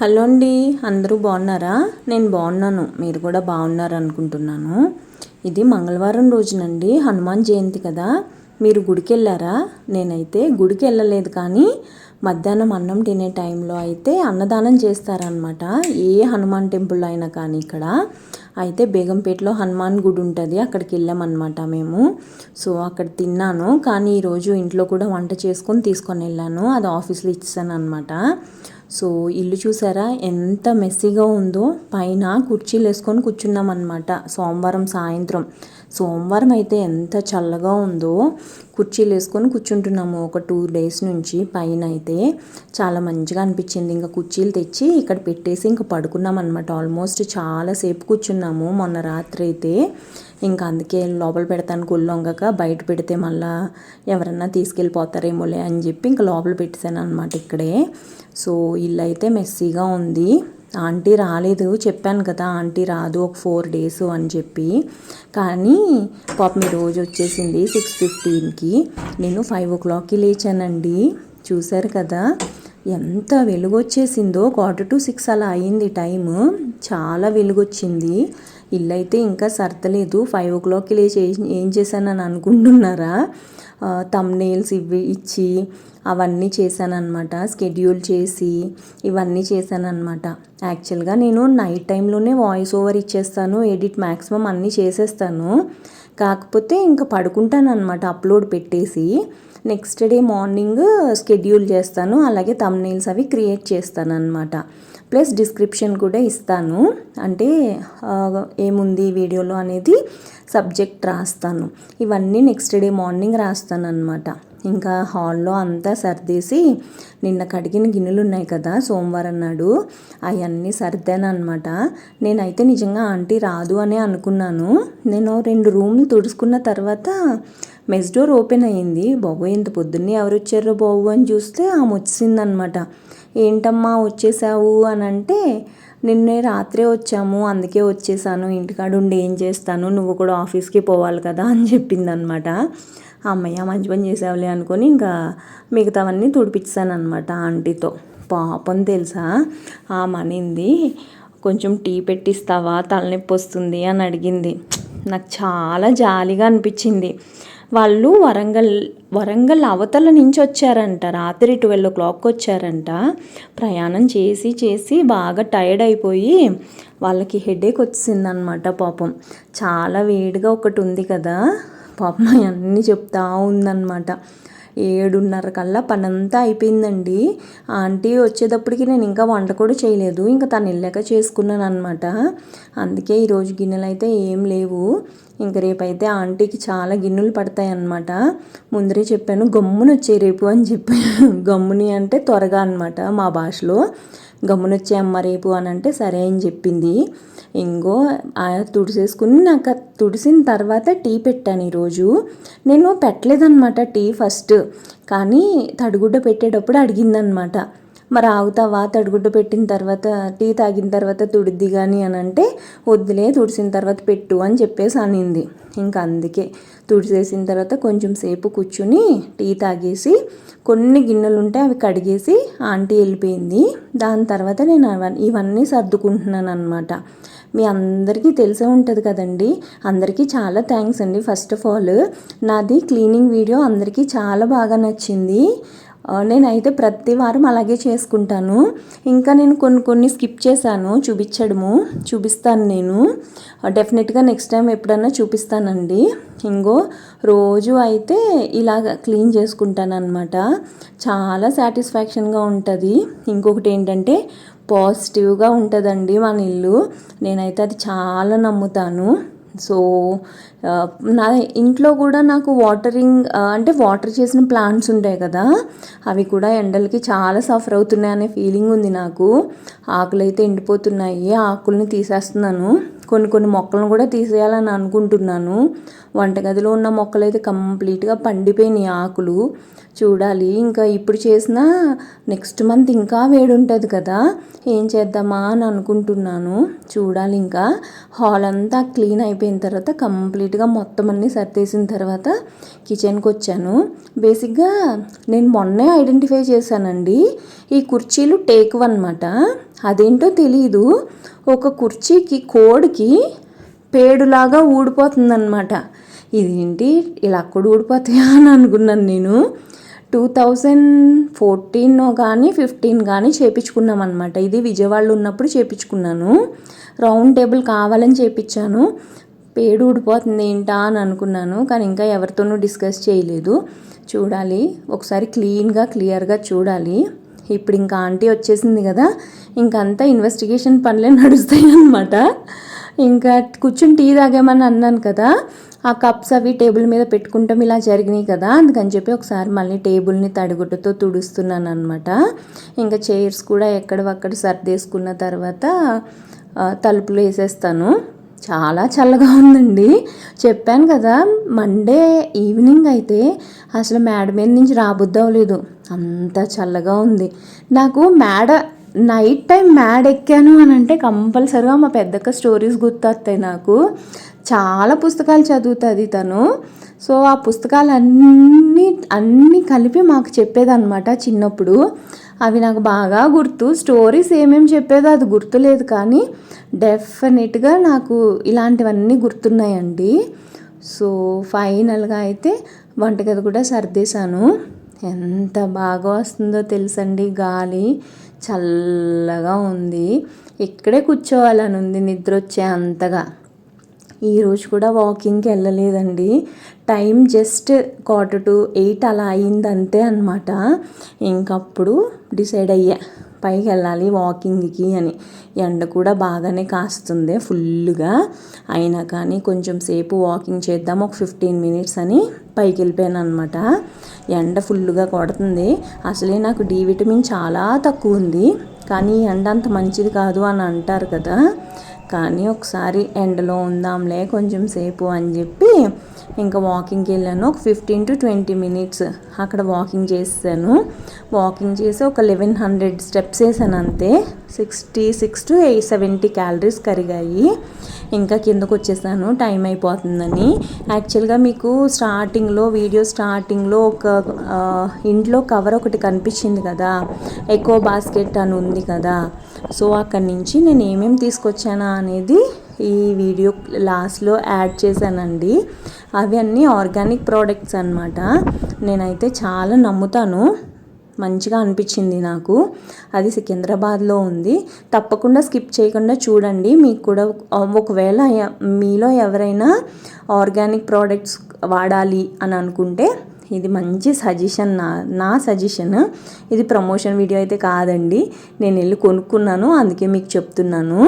Hello అండి అందరూ బాగున్నారా? నేను బాగున్నాను మీరు కూడా బాగున్నారు అనుకుంటున్నాను. ఇది మంగళవారం రోజునండి హనుమాన్ జయంతి కదా. మీరు గుడికి వెళ్ళారా నేనైతే గుడికి వెళ్ళలేదు కానీ మధ్యాహ్నం అన్నం తినే టైంలో అయితే అన్నదానం చేస్తారనమాట ఏ హనుమాన్ టెంపుల్ అయినా కానీ ఇక్కడ. అయితే బేగంపేటలో హనుమాన్ గుడి ఉంటుంది అక్కడికి వెళ్ళామన్నమాట మేము. సో అక్కడ తిన్నాను. కానీ ఈరోజు ఇంట్లో కూడా వంట చేసుకొని తీసుకొని వెళ్ళాను. అది ఆఫీస్లో ఇచ్చాను అనమాట సో ఇల్లు చూసారా? ఎంత మెస్సీగా ఉందో. పైన కుర్చీలు వేసుకొని కూర్చున్నాం అనమాట సోమవారం సాయంత్రం. సోమవారం అయితే ఎంత చల్లగా ఉందో కుర్చీలు వేసుకొని కూర్చుంటున్నాము. ఒక టూ డేస్ నుంచి పైన అయితే చాలా మంచిగా అనిపించింది. ఇంకా కుర్చీలు తెచ్చి ఇక్కడ పెట్టేసి ఇంకా పడుకున్నాం అనమాట ఆల్మోస్ట్ చాలాసేపు కూర్చున్నాము. మొన్న రాత్రి అయితే ఇంకా అందుకే లోపల పెడతాను కుళ్ళొంగక బయట పెడితే మళ్ళా ఎవరన్నా తీసుకెళ్ళిపోతారేమోలే అని చెప్పి ఇంకా లోపల పెట్టేశాను అనమాట ఇక్కడే. సో ఇల్లు అయితే మెస్సీగా ఉంది. ఆంటీ రాలేదు చెప్పాను కదా ఆంటీ రాదు ఒక ఫోర్ డేస్ అని చెప్పి. కానీ పాపం రోజు వచ్చేసింది సిక్స్ ఫిఫ్టీన్కి. నేను ఫైవ్ ఓ క్లాక్కి లేచానండి. చూశారు కదా ఎంత వెలుగొచ్చేసిందో. క్వార్టర్ టు సిక్స్ అలా అయింది టైము. చాలా వెలుగొచ్చింది. ఇల్లు అయితే ఇంకా సర్దలేదు. ఫైవ్ ఓ క్లాక్కి లేచి ఏం చేశానని అనుకుంటున్నారా? తమ్నేల్స్ ఇవి ఇచ్చి అవన్నీ చేశానమాట స్కెడ్యూల్ చేసి ఇవన్నీ చేశానమాట యాక్చువల్గా నేను నైట్ టైంలోనే వాయిస్ ఓవర్ ఇచ్చేస్తాను ఎడిట్ మ్యాక్సిమం అన్నీ చేసేస్తాను. కాకపోతే ఇంకా పడుకుంటాననమాట అప్లోడ్ పెట్టేసి. నెక్స్ట్ డే మార్నింగ్ స్కెడ్యూల్ చేస్తాను అలాగే తమ్నైల్స్ అవి క్రియేట్ చేస్తాను అనమాట ప్లస్ డిస్క్రిప్షన్ కూడా ఇస్తాను. అంటే ఏముంది వీడియోలో అనేది సబ్జెక్ట్ రాస్తాను. ఇవన్నీ నెక్స్ట్ డే మార్నింగ్ రాస్తాను అనమాట ఇంకా హాల్లో అంతా సర్దేసి నిన్న కడిగిన గిన్నెలు ఉన్నాయి కదా సోమవారం నాడు అవన్నీ సర్దాను అనమాట నేనైతే నిజంగా ఆంటీ రాదు అనే అనుకున్నాను. నేను రెండు రూమ్లు తుడుచుకున్న తర్వాత మెస్ డోర్ ఓపెన్ అయ్యింది. బాబు ఇంత పొద్దున్నే ఎవరు వచ్చారో బాబు అని చూస్తే ఆమె వచ్చిందనమాట ఏంటమ్మా వచ్చేసావు? అని అంటే నిన్నే రాత్రే వచ్చాము అందుకే వచ్చేసాను. ఇంటికాడ ఉండి ఏం చేస్తాను? నువ్వు కూడా ఆఫీస్కి పోవాలి కదా? అని చెప్పింది అనమాట అమ్మయ్య మంచి పని చేసావులే అనుకొని ఇంకా మిగతావన్నీ తుడిపించాను అనమాట ఆంటీతో. పాపం తెలుసా? ఆ మనింది కొంచెం టీ పెట్టిస్తావా? తలనొప్పి వస్తుంది అని అడిగింది. నాకు చాలా జాలిగా అనిపించింది. వాళ్ళు వరంగల్ వరంగల్ అవతల నుంచి వచ్చారంట. రాత్రి ట్వెల్వ్ ఓ క్లాక్ వచ్చారంట. ప్రయాణం చేసి చేసి బాగా టైర్డ్ అయిపోయి వాళ్ళకి హెడేక్ వచ్చిందనమాట పాపం. చాలా వేడిగా ఒకటి ఉంది కదా. పాపం అన్నీ చెప్తా ఉందన్నమాట. ఏడున్నర కల్లా పనంతా అయిపోయిందండి. ఆంటీ వచ్చేటప్పటికి నేను ఇంకా వంట కూడా చేయలేదు. ఇంకా తను వెళ్ళాక చేసుకున్నాను అనమాట అందుకే ఈరోజు గిన్నెలు అయితే ఏం లేవు. ఇంక రేపైతే ఆంటీకి చాలా గిన్నెలు పడతాయి అన్నమాట ముందరే చెప్పాను గమ్మున వచ్చే రేపు అని చెప్పాను గమ్ముని అంటే త్వరగా అనమాట మా భాషలో. గమ్మునొచ్చే అమ్మ రేపు అని అంటే సరే అని చెప్పింది. ఇంకో తుడిసేసుకుని నాకు తుడిసిన తర్వాత టీ పెట్టాను ఈరోజు. నేను పెట్టలేదన్నమాట టీ ఫస్ట్. కానీ తడిగుడ్డ పెట్టేటప్పుడు అడిగిందనమాట మరి ఆగుతావా తడిగుడ్డు పెట్టిన తర్వాత టీ తాగిన తర్వాత తుడిద్ది కానీ అని అంటే వద్దులే తుడిసిన తర్వాత పెట్టు అని చెప్పేసి అనింది. ఇంకా అందుకే తుడిసేసిన తర్వాత కొంచెం సేపు కూర్చుని టీ తాగేసి కొన్ని గిన్నెలు ఉంటే అవి కడిగేసి ఆంటీ వెళ్ళిపోయింది. దాని తర్వాత నేను ఇవన్నీ సర్దుకుంటున్నాను అనమాట మీ అందరికీ తెలిసే ఉంటుంది కదండి. అందరికీ చాలా థ్యాంక్స్ అండి. ఫస్ట్ ఆఫ్ ఆల్ నాది క్లీనింగ్ వీడియో అందరికీ చాలా బాగా నచ్చింది. నేనైతే ప్రతి వారం అలాగే చేసుకుంటాను. ఇంకా నేను కొన్ని కొన్ని స్కిప్ చేశాను చూపించడము చూపిస్తాను నేను. డెఫినెట్గా నెక్స్ట్ టైం ఎప్పుడన్నా చూపిస్తానండి. ఇంకో రోజు అయితే ఇలాగ క్లీన్ చేసుకుంటాను అనమాట చాలా సాటిస్ఫాక్షన్గా ఉంటుంది. ఇంకొకటి ఏంటంటే పాజిటివ్గా ఉంటుందండి మన ఇల్లు నేనైతే అది చాలా నమ్ముతాను. సో నా ఇంట్లో కూడా నాకు వాటరింగ్ అంటే వాటర్ చేసిన ప్లాంట్స్ ఉంటాయి కదా అవి కూడా ఎండలకి చాలా సఫర్ అవుతున్నాయి అనే ఫీలింగ్ ఉంది నాకు. ఆకులు అయితే ఎండిపోతున్నాయి ఆకుల్ని తీసేస్తున్నాను. కొన్ని కొన్ని మొక్కలను కూడా తీసేయాలని అనుకుంటున్నాను. వంటగదిలో ఉన్న మొక్కలు అయితే కంప్లీట్గా పండిపోయినాయి ఆకులు. చూడాలి. ఇంకా ఇప్పుడు చేసిన నెక్స్ట్ మంత్ ఇంకా వేడి ఉంటుంది కదా. ఏం చేద్దామా అని అనుకుంటున్నాను. చూడాలి ఇంకా. హాల్ అంతా క్లీన్ అయిపోయిన తర్వాత కంప్లీట్గా మొత్తం అన్నీ సర్దేసిన తర్వాత కిచెన్కి వచ్చాను. బేసిక్గా నేను మొన్నే ఐడెంటిఫై చేశానండి. ఈ కుర్చీలు టేక్ అనమాట అదేంటో తెలియదు ఒక కుర్చీకి కోడికి పేడులాగా ఊడిపోతుందన్నమాట. ఇదేంటి ఇలా అక్కడ ఊడిపోతాయా అని అనుకున్నాను నేను. టూ థౌజండ్ ఫోర్టీన్ కానీ ఫిఫ్టీన్ కానీ చేపించుకున్నాం అనమాట ఇది విజయవాడలో ఉన్నప్పుడు చేపించుకున్నాను. రౌండ్ టేబుల్ కావాలని చేపించాను. పేడు ఊడిపోతుంది ఏంటా అని అనుకున్నాను. కానీ ఇంకా ఎవరితోనూ డిస్కస్ చేయలేదు. చూడాలి. ఒకసారి క్లీన్గా క్లియర్గా చూడాలి. ఇప్పుడు ఇంకా ఆంటీ వచ్చేసింది కదా ఇంకంతా ఇన్వెస్టిగేషన్ పనులే నడుస్తాయి అనమాట ఇంకా కూర్చుని టీ తాగామని అన్నాను కదా ఆ కప్స్ అవి టేబుల్ మీద పెట్టుకుంటాం ఇలా జరిగినాయి కదా అందుకని చెప్పి ఒకసారి మళ్ళీ టేబుల్ని తడిగుడ్డతో తుడుస్తున్నాను అనమాట ఇంకా చైర్స్ కూడా ఎక్కడవక్కడ సర్దేసుకున్న తర్వాత తలుపులు వేసేస్తాను. చాలా చల్లగా ఉందండి. చెప్పాను కదా మండే ఈవినింగ్ అయితే అసలు మేడ మీద నుంచి రాబుద్దవలేదు అంత చల్లగా ఉంది. నాకు మేడ నైట్ టైం మేడ ఎక్కాను అని అంటే కంపల్సరిగా మా పెద్దక్క స్టోరీస్ గుర్తొస్తాయి నాకు. చాలా పుస్తకాలు చదువుతుంది తను. సో ఆ పుస్తకాలు అన్నీ అన్నీ కలిపి మాకు చెప్పేదన్నమాట చిన్నప్పుడు. అవి నాకు బాగా గుర్తు. స్టోరీస్ ఏమేమి చెప్పేదో అది గుర్తులేదు కానీ డెఫినెట్గా నాకు ఇలాంటివన్నీ గుర్తున్నాయండి. సో ఫైనల్గా అయితే వంటగది కూడా సర్దేశాను. ఎంత బాగా వస్తుందో తెలుసండి గాలి. చల్లగా ఉంది. ఇక్కడే కూర్చోవాలని ఉంది నిద్ర వచ్చే అంతగా ఈరోజు కూడా వాకింగ్కి వెళ్ళలేదండి. Time just quarter to eight అలా అయింది అంతే అనమాట ఇంకప్పుడు డిసైడ్ అయ్యా. పైకి వెళ్ళాలి వాకింగ్కి అని. ఎండ కూడా బాగానే కాస్తుంది ఫుల్గా అయినా కానీ కొంచెం సేపు వాకింగ్ చేద్దాం ఒక ఫిఫ్టీన్ మినిట్స్ అని పైకి వెళ్ళిపోయాను అనమాట ఎండ ఫుల్గా కొడుతుంది. అసలే నాకు డి విటమిన్ చాలా తక్కువ ఉంది. కానీ ఎండ అంత మంచిది కాదు అని అంటారు కదా. కానీ ఒకసారి ఎండలో ఉందాంలే కొంచెం సేపు అని చెప్పి ఇంకా వాకింగ్కి వెళ్ళాను. ఒక ఫిఫ్టీన్ టు ట్వంటీ మినిట్స్ అక్కడ వాకింగ్ చేసాను వాకింగ్ చేసి ఒక లెవెన్ హండ్రెడ్ స్టెప్స్ వేసాను అంతే. Sixty six to eight seventy calories కరిగాయి. ఇంకా కిందకు వచ్చేసాను. టైం అయిపోతుందని. యాక్చువల్గా మీకు స్టార్టింగ్లో వీడియో స్టార్టింగ్లో ఒక ఇంట్లో కవర్ ఒకటి కనిపించింది కదా. ఎకో బాస్కెట్ అని ఉంది కదా. సో అక్కడి నుంచి నేను ఏమేమి తీసుకొచ్చానా అనేది ఈ వీడియో లాస్ట్లో యాడ్ చేశానండి. అవి అన్నీ ఆర్గానిక్ ప్రోడక్ట్స్ అనమాట నేనైతే చాలా నమ్ముతాను. మంచిగా అనిపించింది నాకు. అది సికింద్రాబాద్లో ఉంది. తప్పకుండా స్కిప్ చేయకుండా చూడండి. మీకు కూడా ఒకవేళ మీలో ఎవరైనా ఆర్గానిక్ ప్రోడక్ట్స్ వాడాలి అని అనుకుంటే ఇది మంచి సజెషన్ నా నా సజెషన్. ఇది ప్రమోషన్ వీడియో అయితే కాదండి. నేను వెళ్ళి కొనుక్కున్నాను అందుకే మీకు చెప్తున్నాను.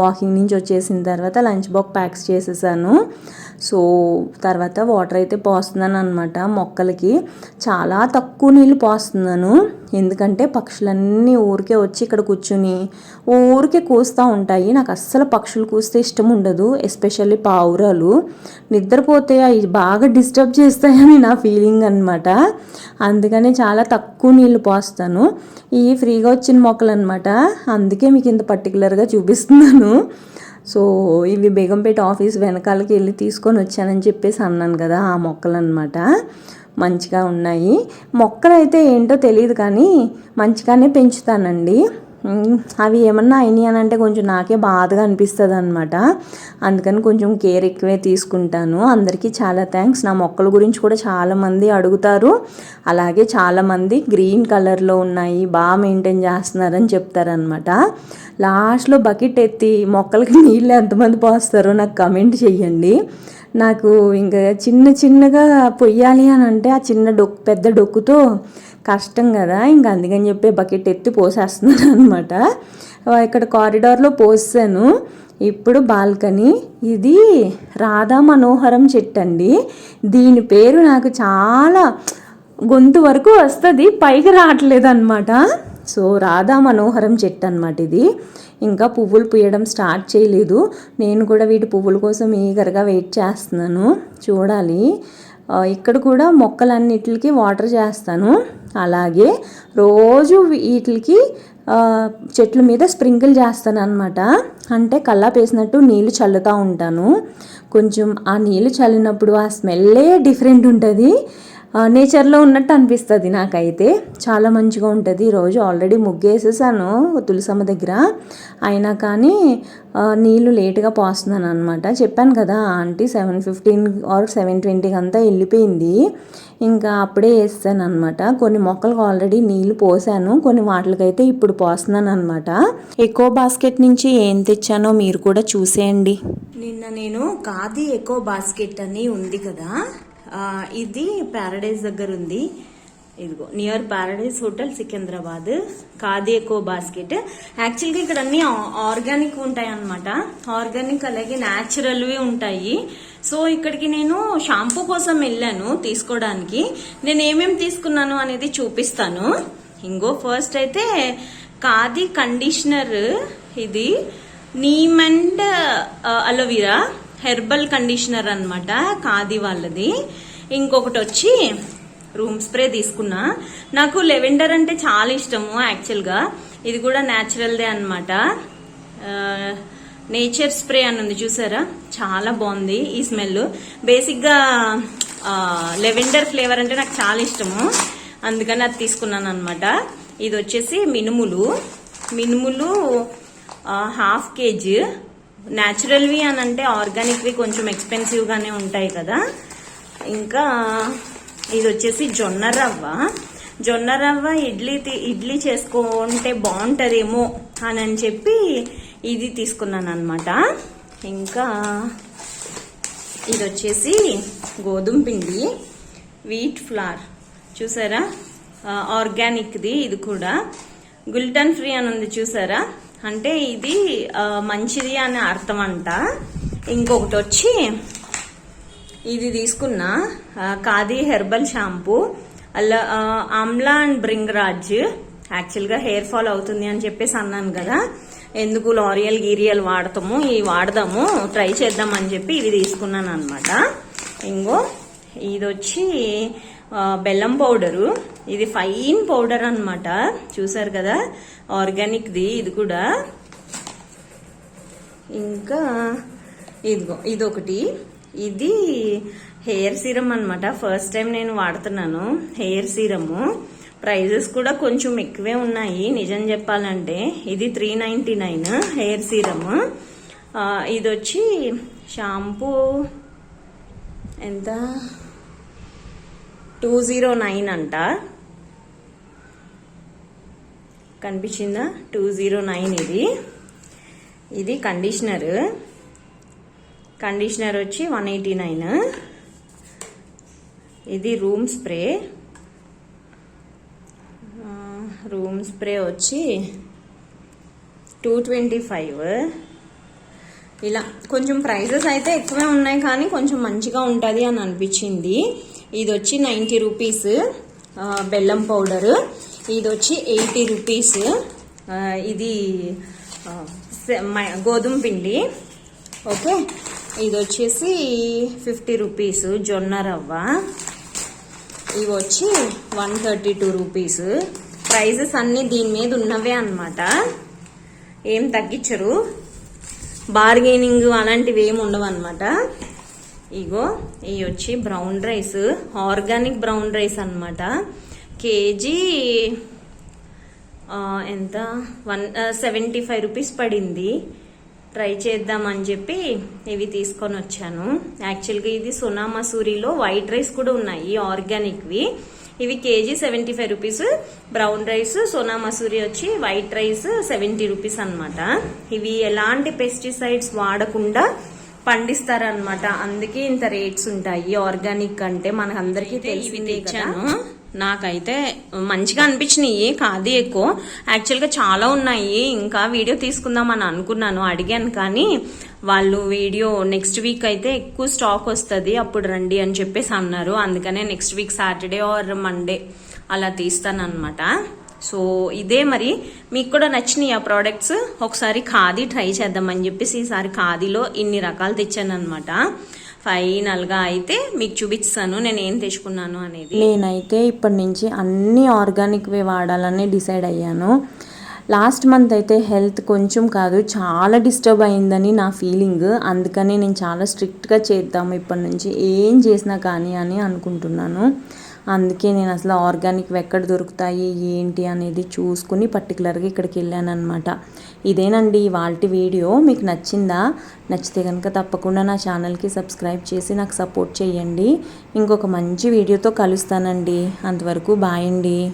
వాకింగ్ నుంచి వచ్చేసిన తర్వాత లంచ్ బాక్స్ ప్యాక్స్ చేసేసాను. సో తర్వాత వాటర్ అయితే పోస్తున్నాను అనమాట మొక్కలకి. చాలా తక్కువ నీళ్ళు పోస్తున్నాను. ఎందుకంటే పక్షులన్నీ ఊరికే వచ్చి ఇక్కడ కూర్చుని ఊరికే కూస్తూ ఉంటాయి. నాకు అస్సలు పక్షులు కూస్తే ఇష్టం ఉండదు ఎస్పెషల్లీ పావురాలు. నిద్రపోతే అవి బాగా డిస్టర్బ్ చేస్తాయని నా ఫీలింగ్ అనమాట అందుకని చాలా తక్కువ నీళ్ళు పోస్తాను. ఈ ఫ్రీగా వచ్చిన మొక్కలు అనమాట అందుకే మీకు ఇంత పర్టికులర్గా చూపిస్తున్నాను. సో ఇవి బేగంపేట ఆఫీస్ వెనకాలకి వెళ్ళి తీసుకొని వచ్చానని చెప్పేసి అన్నాను కదా ఆ మొక్కలు అనమాట మంచిగా ఉన్నాయి. మొక్కలు అయితే ఏంటో తెలియదు కానీ మంచిగానే పెంచుతానండి. అవి ఏమన్నా అయినాయి అని అంటే కొంచెం నాకే బాధగా అనిపిస్తుంది అనమాట అందుకని కొంచెం కేర్ ఎక్కువే తీసుకుంటాను. అందరికీ చాలా థ్యాంక్స్. నా మొక్కల గురించి కూడా చాలామంది అడుగుతారు. అలాగే చాలామంది గ్రీన్ కలర్లో ఉన్నాయి బాగా మెయింటైన్ చేస్తున్నారని చెప్తారనమాట లాస్ట్లో బకెట్ ఎత్తి మొక్కలకి నీళ్ళు ఎంతమంది పోస్తారో నాకు కమెంట్ చెయ్యండి. నాకు ఇంకా చిన్న చిన్నగా పొయ్యాలి అని అంటే ఆ చిన్న డొక్కు పెద్ద డొక్కుతో కష్టం కదా ఇంకా అందుకని చెప్పి బకెట్ ఎత్తి పోసేస్తున్నాను అనమాట ఇక్కడ కారిడార్లో పోసాను. ఇప్పుడు బాల్కనీ ఇది రాధా మనోహరం చెట్టు అండి. దీని పేరు నాకు చాలా గొంతు వరకు వస్తుంది పైకి రావట్లేదు అనమాట సో రాధా మనోహరం చెట్టు అనమాట ఇది. ఇంకా పువ్వులు పూయడం స్టార్ట్ చేయలేదు. నేను కూడా వీటి పువ్వుల కోసం ఈగర్గా వెయిట్ చేస్తున్నాను. చూడాలి. ఇక్కడ కూడా మొక్కలన్నిటికి వాటర్ చేస్తాను. అలాగే రోజు వీటికి చెట్ల మీద స్ప్రింకిల్ చేస్తాను అనమాట అంటే కల్లాపు వేసినట్టు నీళ్ళు చల్లుతూ ఉంటాను. కొంచెం ఆ నీళ్ళు చల్లినప్పుడు ఆ స్మెల్లే డిఫరెంట్ ఉంటుంది. నేచర్లో ఉన్నట్టు అనిపిస్తుంది నాకైతే. చాలా మంచిగా ఉంటుంది ఈరోజు ఆల్రెడీ ముగ్గేసేసాను తులసమ్మ దగ్గర. అయినా కానీ నీళ్ళు లేట్గా పోస్తున్నాను అనమాట చెప్పాను కదా aunty seven fifteen or seven ట్వంటీకి అంతా వెళ్ళిపోయింది. ఇంకా అప్పుడే వేస్తాను అనమాట కొన్ని మొక్కలకు ఆల్రెడీ నీళ్ళు పోసాను. కొన్ని వాటికైతే ఇప్పుడు పోస్తున్నాను అనమాట ఎకో బాస్కెట్ నుంచి ఏం తెచ్చానో మీరు కూడా చూసేయండి. నిన్న నేను కాది ఎకో బాస్కెట్ అని ఉంది కదా ఇది ప్యారడైజ్ దగ్గర ఉంది. ఇదిగో near Paradise hotel Secunderabad. Khadi basket యాక్చువల్గా ఇక్కడ అన్ని ఆర్గానిక్ ఉంటాయి అనమాట ఆర్గానిక్ అలాగే న్యాచురల్వి ఉంటాయి. సో ఇక్కడికి నేను షాంపూ కోసం వెళ్ళాను తీసుకోవడానికి. నేను ఏమేమి తీసుకున్నాను అనేది చూపిస్తాను. ఇంకో ఫస్ట్ అయితే ఖాదీ కండిషనర్ ఇది. Neem and aloe vera herbal conditioner అనమాట ఖాదీ వాళ్ళది. ఇంకొకటి వచ్చి రూమ్ స్ప్రే తీసుకున్నా. నాకు లెవెండర్ అంటే చాలా ఇష్టము యాక్చువల్గా. ఇది కూడా న్యాచురల్దే అనమాట నేచర్ స్ప్రే అని ఉంది చూసారా? చాలా బాగుంది ఈ స్మెల్. బేసిక్గా లెవెండర్ ఫ్లేవర్ అంటే నాకు చాలా ఇష్టము. అందుకని అది తీసుకున్నాను అనమాట ఇది వచ్చేసి మినుములు. మినుములు హాఫ్ కేజీ. న్యాచురల్వి అని అంటే ఆర్గానిక్వి కొంచెం ఎక్స్పెన్సివ్గానే ఉంటాయి కదా. ఇంకా ఇది వచ్చేసి జొన్న రవ్వ. జొన్న రవ్వ ఇడ్లీ ఇడ్లీ చేసుకుంటే బాగుంటుందేమో అని అని చెప్పి ఇది తీసుకున్నాను అనమాట ఇంకా ఇది వచ్చేసి గోధుమ పిండి వీట్ ఫ్లార్. చూసారా? ఆర్గానిక్ది ఇది కూడా. గుల్టన్ ఫ్రీ అని ఉంది చూసారా? అంటే ఇది మంచిది అనే అర్థం అంట ఇంకొకటి వచ్చి ఇది తీసుకున్న ఖాదీ హెర్బల్ షాంపూ. అలా ఆమ్లా అండ్ బ్రింగరాజ్. యాక్చువల్గా హెయిర్ ఫాల్ అవుతుంది అని చెప్పేసి అన్నాను కదా. ఎందుకు లారియల్ గీరియల్ వాడతాము? ఇవి వాడదాము. ట్రై చేద్దాం అని చెప్పి ఇవి తీసుకున్నాను అనమాట ఇంకో ఇది వచ్చి బెల్లం పౌడరు. ఇది ఫైన్ పౌడర్ అన్నమాట. చూసారు కదా? ఆర్గానిక్ది ఇది కూడా. ఇంకా ఇదిగో ఇదొకటి. ఇది హెయిర్ సీరం అన్నమాట. ఫస్ట్ టైం నేను వాడుతున్నాను హెయిర్ సీరము. ప్రైజెస్ కూడా కొంచెం ఎక్కువే ఉన్నాయి. నిజం చెప్పాలంటే ఇది three ninety nine hair serum. ఇది వచ్చి షాంపూ ఎంత? టూ జీరో నైన్ అంట. కనిపించిందా? టూ జీరో నైన్ ఇది. ఇది కండిషనర్. కండిషనర్ వచ్చి వన్ ఎయిటీ నైన్. ఇది రూమ్ స్ప్రే. రూమ్ స్ప్రే వచ్చి టూ ట్వంటీ ఫైవ్. ఇలా కొంచెం ప్రైజెస్ అయితే ఎక్కువే ఉన్నాయి కానీ కొంచెం మంచిగా ఉంటుంది అని అనిపించింది. ఇది వచ్చి నైంటీ రూపీస్ బెల్లం పౌడరు. ఇది వచ్చి ఎయిటీ రూపీస్ ఇది గోధుమ పిండి. ఓకే? ఇది వచ్చేసి ఫిఫ్టీ రూపీస్ జొన్న రవ్వ. ఇవి వచ్చి one thirty two rupees. Prices అన్నీ దీని మీద ఉన్నవే అన్నమాట. ఏం తగ్గించరు. బార్గెనింగ్ అలాంటివి ఏమి ఉండవు అనమాట ఇగో ఇవి వచ్చి brown rice organic brown rice అన్నమాట. కేజీ ఎంత? వన్ సెవెంటీ ఫైవ్ రూపీస్ పడింది. ట్రై చేద్దామని చెప్పి ఇవి తీసుకొని వచ్చాను. యాక్చువల్గా ఇది సోనా మసూరిలో వైట్ రైస్ కూడా ఉన్నాయి ఆర్గానిక్వి ఇవి KG seventy five rupees brown rice Sona Masuri వచ్చి వైట్ రైస్ సెవెంటీ రూపీస్ అన్నమాట. ఇవి ఎలాంటి పెస్టిసైడ్స్ వాడకుండా పండిస్తారనమాట అందుకే ఇంత రేట్స్ ఉంటాయి. ఆర్గానిక్ అంటే మనకందరికీ తెలిసిందే తెచ్చాను. నాకైతే మంచిగా అనిపించినాయి. కాదు ఎక్కువ. యాక్చువల్గా చాలా ఉన్నాయి. ఇంకా వీడియో తీసుకుందామని అనుకున్నాను. అడిగాను కానీ వాళ్ళు వీడియో నెక్స్ట్ వీక్ అయితే ఎక్కువ స్టాక్ వస్తుంది. అప్పుడు రండి అని చెప్పేసి అన్నారు. అందుకనే next week Saturday or Monday అలా తీస్తానన్నమాట. సో ఇదే మరి మీకు కూడా నచ్చినాయి ఆ ప్రోడక్ట్స్ ఒకసారి ఖాదీ ట్రై చేద్దామని చెప్పేసి ఈసారి ఖాదీలో ఇన్ని రకాలు తెచ్చాను అనమాట ఫైనల్గా అయితే మీకు చూపిస్తాను నేను ఏం తెచ్చుకున్నాను అనేది. నేనైతే ఇప్పటి నుంచి అన్ని ఆర్గానిక్వే వాడాలని డిసైడ్ అయ్యాను. లాస్ట్ మంత్ అయితే హెల్త్ కొంచెం కాదు చాలా డిస్టర్బ్ అయిందని నా ఫీలింగ్. అందుకని నేను చాలా స్ట్రిక్ట్గా చేద్దాము ఇప్పటి నుంచి. ఏం చేసినా కానీ అని అనుకుంటున్నాను. అందుకే నేను అసలు ఆర్గానిక్ ఎక్కడ దొరుకుతాయి ఏంటి అనేది చూసుకుని పర్టికులర్గా ఇక్కడికి వెళ్ళాను అనమాట ఇదేనండి వాళ్ళ వీడియో. మీకు నచ్చిందా? నచ్చితే కనుక తప్పకుండా నా ఛానల్కి సబ్స్క్రైబ్ చేసి నాకు సపోర్ట్ చేయండి. ఇంకొక మంచి వీడియోతో కలుస్తానండి. అంతవరకు బాయ్ అండి.